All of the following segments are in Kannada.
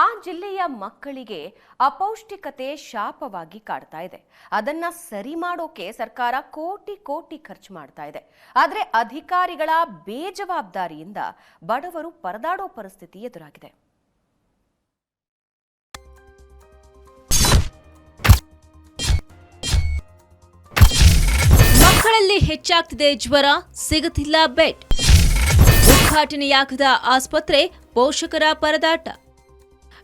ಆ ಜಿಲ್ಲೆಯ ಮಕ್ಕಳಿಗೆ ಅಪೌಷ್ಟಿಕತೆ ಶಾಪವಾಗಿ ಕಾಡ್ತಾ ಇದೆ. ಅದನ್ನ ಸರಿ ಮಾಡೋಕೆ ಸರ್ಕಾರ ಕೋಟಿ ಕೋಟಿ ಖರ್ಚು ಮಾಡ್ತಾ ಇದೆ. ಆದರೆ ಅಧಿಕಾರಿಗಳ ಬೇಜವಾಬ್ದಾರಿಯಿಂದ ಬಡವರು ಪರದಾಡೋ ಪರಿಸ್ಥಿತಿ ಎದುರಾಗಿದೆ. ಮಕ್ಕಳಲ್ಲಿ ಹೆಚ್ಚಾಗ್ತಿದೆ ಜ್ವರ, ಸಿಗುತ್ತಿಲ್ಲ ಬೆಡ್. ಉದ್ಘಾಟನೆಯಾಗದ ಆಸ್ಪತ್ರೆ ಪೋಷಕರ ಪರದಾಟ.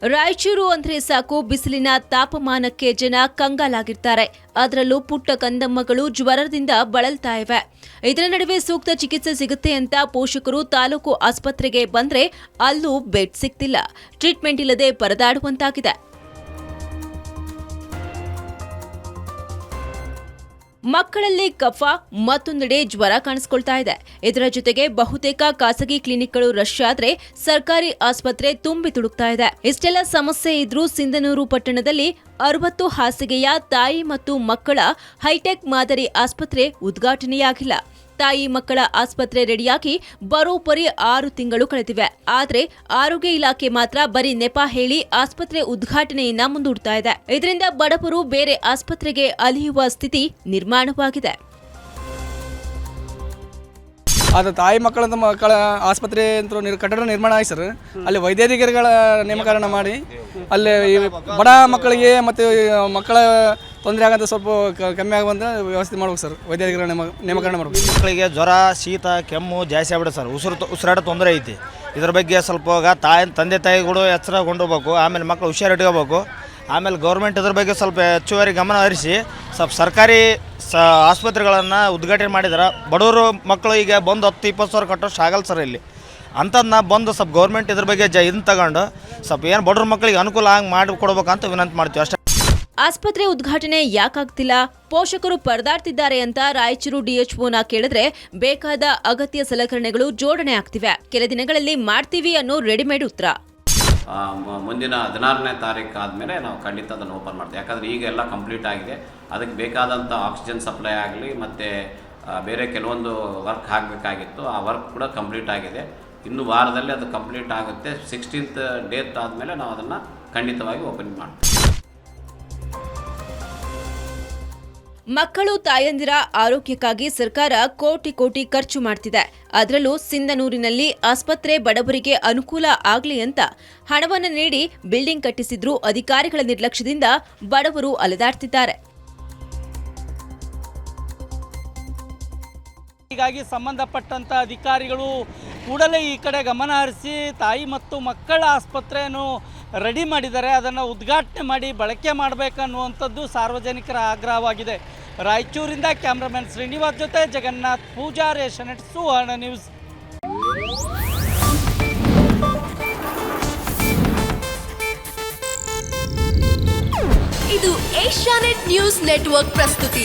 ರಾಯಚೂರು ಅಂದ್ರೆ ಸಾಕು, ಬಿಸಿಲಿನ ತಾಪಮಾನಕ್ಕೆ ಜನ ಕಂಗಾಲಾಗಿರ್ತಾರೆ. ಅದರಲ್ಲೂ ಪುಟ್ಟ ಕಂದಮ್ಮಗಳು ಜ್ವರದಿಂದ ಬಳಲ್ತಾ ಇವೆ. ಇದರ ನಡುವೆ ಸೂಕ್ತ ಚಿಕಿತ್ಸೆ ಸಿಗುತ್ತೆ ಅಂತ ಪೋಷಕರು ತಾಲೂಕು ಆಸ್ಪತ್ರೆಗೆ ಬಂದ್ರೆ ಅಲ್ಲೂ ಬೆಡ್ ಸಿಗ್ತಿಲ್ಲ. ಟ್ರೀಟ್ಮೆಂಟ್ ಇಲ್ಲದೆ ಪರದಾಡುವಂತಾಗಿದೆ. ಮಕ್ಕಳಲ್ಲಿ ಕಫ ಮತ್ತೊಂದೆಡೆ ಜ್ವರ ಕಾಣಿಸ್ಕೊಳ್ತಾ ಇದೆ. ಇದರ ಜೊತೆಗೆ ಬಹುತೇಕ ಖಾಸಗಿ ಕ್ಲಿನಿಕ್ಗಳು ರಶ್ ಆದ್ರೆ ಸರ್ಕಾರಿ ಆಸ್ಪತ್ರೆ ತುಂಬಿ ತುಡುಕ್ತಾ ಇದೆ. ಇಷ್ಟೆಲ್ಲ ಸಮಸ್ಯೆ ಇದ್ರೂ ಸಿಂಧನೂರು ಪಟ್ಟಣದಲ್ಲಿ ಅರವತ್ತು ಹಾಸಿಗೆಯ ತಾಯಿ ಮತ್ತು ಮಕ್ಕಳ ಹೈಟೆಕ್ ಮಾದರಿ ಆಸ್ಪತ್ರೆ ಉದ್ಘಾಟನೆಯಾಗಿಲ್ಲ. ತಾಯಿ ಮಕ್ಕಳ ಆಸ್ಪತ್ರೆ ರೆಡಿಯಾಗಿ ಬರೋಬ್ಬರಿ ಆರು ತಿಂಗಳು ಕಳೆದಿವೆ. ಆದರೆ ಆರೋಗ್ಯ ಇಲಾಖೆ ಮಾತ್ರ ಬರೀ ನೆಪ ಹೇಳಿ ಆಸ್ಪತ್ರೆ ಉದ್ಘಾಟನೆಯನ್ನ ಮುಂದೂಡ್ತಾ ಇದೆ. ಇದರಿಂದ ಬಡವರು ಬೇರೆ ಆಸ್ಪತ್ರೆಗೆ ಅಲಿಯುವ ಸ್ಥಿತಿ ನಿರ್ಮಾಣವಾಗಿದೆ. ಅದು ತಾಯಿ ಮಕ್ಕಳ ಮಕ್ಕಳ ಆಸ್ಪತ್ರೆ ಅಂತ ಕಟ್ಟಡ ನಿರ್ಮಾಣ ಆಯ್ತು ಸರ್. ಅಲ್ಲಿ ವೈದ್ಯಾಧಿಕಾರಿಗಳ ನೇಮಕರಣ ಮಾಡಿ, ಅಲ್ಲಿ ಬಡ ಮಕ್ಕಳಿಗೆ ಮತ್ತು ಮಕ್ಕಳ ತೊಂದರೆ ಆಗಂತ ಸ್ವಲ್ಪ ಕ- ಕಮ್ಮಿ ಆಗುವಂಥ ವ್ಯವಸ್ಥೆ ಮಾಡ್ಬೇಕು ಸರ್. ವೈದ್ಯಾಧಿಕಾರಿ ನೇಮ, ನೇಮಕರಣ ಮಾಡ್ಬೇಕು. ಮಕ್ಕಳಿಗೆ ಜ್ವರ, ಶೀತ, ಕೆಮ್ಮು ಜಾಸ್ತಿ ಆಗ್ಬಿಡ ಸರ್. ಉಸಿರು ಉಸಿರಾಟ ತೊಂದರೆ ಐತಿ. ಇದ್ರ ಬಗ್ಗೆ ಸ್ವಲ್ಪ ಈಗ ತಾಯಿ, ತಂದೆ, ತಾಯಿಗಳು ಎಚ್ಚರಗೊಂಡೋಗ್ಬೇಕು ಆಮೇಲೆ ಮಕ್ಕಳು ಹುಷಾರು ಇಟ್ಕೋಬೇಕು. ಆಮೇಲೆ ಗೌರ್ಮೆಂಟ್ ಇದ್ರ ಬಗ್ಗೆ ಸ್ವಲ್ಪ ಹೆಚ್ಚುವರಿ ಗಮನ ಹರಿಸಿ, ಸ್ವಲ್ಪ ಸರ್ಕಾರಿ ಸ, ಆಸ್ಪತ್ರೆಗಳನ್ನು ಉದ್ಘಾಟನೆ ಮಾಡಿದ್ರೆ. ಬಡವರು ಮಕ್ಕಳು ಈಗ ಬಂದು ಹತ್ತು, ಇಪ್ಪತ್ತು ಸಾವಿರ ಕಟ್ಟೋಷ್ಟು ಆಗಲ್ಲ ಸರ್ ಇಲ್ಲಿ. ಅಂಥದ್ದನ್ನ ಬಂದು ಸ್ವಲ್ಪ ಗೌರ್ಮೆಂಟ್ ಇದ್ರ ಬಗ್ಗೆ ಜ, ಇದನ್ನು ತಗೊಂಡು, ಸ್ವಲ್ಪ ಏನು ಬಡವ್ರ ಮಕ್ಕಳಿಗೆ ಅನುಕೂಲ ಆಗಿ ಮಾಡಿ ಕೊಡ್ಬೇಕಂತ ವಿನಂತಿ ಮಾಡ್ತೀವಿ. ಅಷ್ಟೇ. ಆಸ್ಪತ್ರೆ ಉದ್ಘಾಟನೆ ಯಾಕಾಗ್ತಿಲ್ಲ? ಪೋಷಕರು ಪರದಾಡ್ತಿದ್ದಾರೆ ಅಂತ ರಾಯಚೂರು ಡಿಎಚ್ಒನ ಕೇಳಿದ್ರೆ ಬೇಕಾದ ಅಗತ್ಯ ಸಲಕರಣೆಗಳು ಜೋಡಣೆ ಆಗ್ತಿವೆ. ಕೆಲ ದಿನಗಳಲ್ಲಿ ಮಾಡ್ತೀವಿ ಅನ್ನೋ ರೆಡಿಮೇಡ್ ಉತ್ತರ. ಮುಂದಿನ ಹದಿನಾರನೇ ತಾರೀಕು ಆದಮೇಲೆ ನಾವು ಖಂಡಿತ ಅದನ್ನು ಓಪನ್ ಮಾಡ್ತೀವಿ. ಯಾಕಂದರೆ ಈಗ ಎಲ್ಲ ಕಂಪ್ಲೀಟ್ ಆಗಿದೆ. ಅದಕ್ಕೆ ಬೇಕಾದಂಥ ಆಕ್ಸಿಜನ್ ಸಪ್ಲೈ ಆಗಲಿ ಮತ್ತು ಬೇರೆ ಕೆಲವೊಂದು ವರ್ಕ್ ಆಗಬೇಕಾಗಿತ್ತು. ಆ ವರ್ಕ್ ಕೂಡ ಕಂಪ್ಲೀಟ್ ಆಗಿದೆ. ಇನ್ನು ವಾರದಲ್ಲಿ ಅದು ಕಂಪ್ಲೀಟ್ ಆಗುತ್ತೆ. ಸಿಕ್ಸ್ಟೀನ್ತ್ ಡೇಟ್ ಆದಮೇಲೆ ನಾವು ಅದನ್ನು ಖಂಡಿತವಾಗಿ ಓಪನ್ ಮಾಡ್ತೀವಿ. ಮಕ್ಕಳು ತಾಯಂದಿರ ಆರೋಗ್ಯಕ್ಕಾಗಿ ಸರ್ಕಾರ ಕೋಟಿ ಕೋಟಿ ಖರ್ಚು ಮಾಡ್ತಿದೆ. ಅದರಲ್ಲೂ ಸಿಂಧನೂರಿನಲ್ಲಿ ಆಸ್ಪತ್ರೆ ಬಡವರಿಗೆ ಅನುಕೂಲ ಆಗಲಿ ಅಂತ ಹಣವನ್ನು ನೀಡಿ ಬಿಲ್ಡಿಂಗ್ ಕಟ್ಟಿಸಿದ್ರೂ ಅಧಿಕಾರಿಗಳ ನಿರ್ಲಕ್ಷ್ಯದಿಂದ ಬಡವರು ಅಲೆದಾಡ್ತಿದ್ದಾರೆ. ಹೀಗಾಗಿ ಸಂಬಂಧಪಟ್ಟಂಥ ಅಧಿಕಾರಿಗಳು ಕೂಡಲೇ ಈ ಕಡೆ ಗಮನ ಹರಿಸಿ ತಾಯಿ ಮತ್ತು ಮಕ್ಕಳ ಆಸ್ಪತ್ರೆಯನ್ನು ರೆಡಿ ಮಾಡಿದ್ದಾರೆ. ಅದನ್ನು ಉದ್ಘಾಟನೆ ಮಾಡಿ ಬಳಕೆ ಮಾಡಬೇಕನ್ನುವಂಥದ್ದು ಸಾರ್ವಜನಿಕರ ಆಗ್ರಹವಾಗಿದೆ. ರಾಯಚೂರಿಂದ ಕ್ಯಾಮ್ರಾಮನ್ ಶ್ರೀನಿವಾಸ್ ಜೊತೆ ಜಗನ್ನಾಥ್ ಪೂಜಾರಿ ಇಟ್ ಸುವರ್ಣ ನ್ಯೂಸ್. ಇದು ಏಷ್ಯಾನೆಟ್ ನ್ಯೂಸ್ ನೆಟ್ವರ್ಕ್ ಪ್ರಸ್ತುತಿ.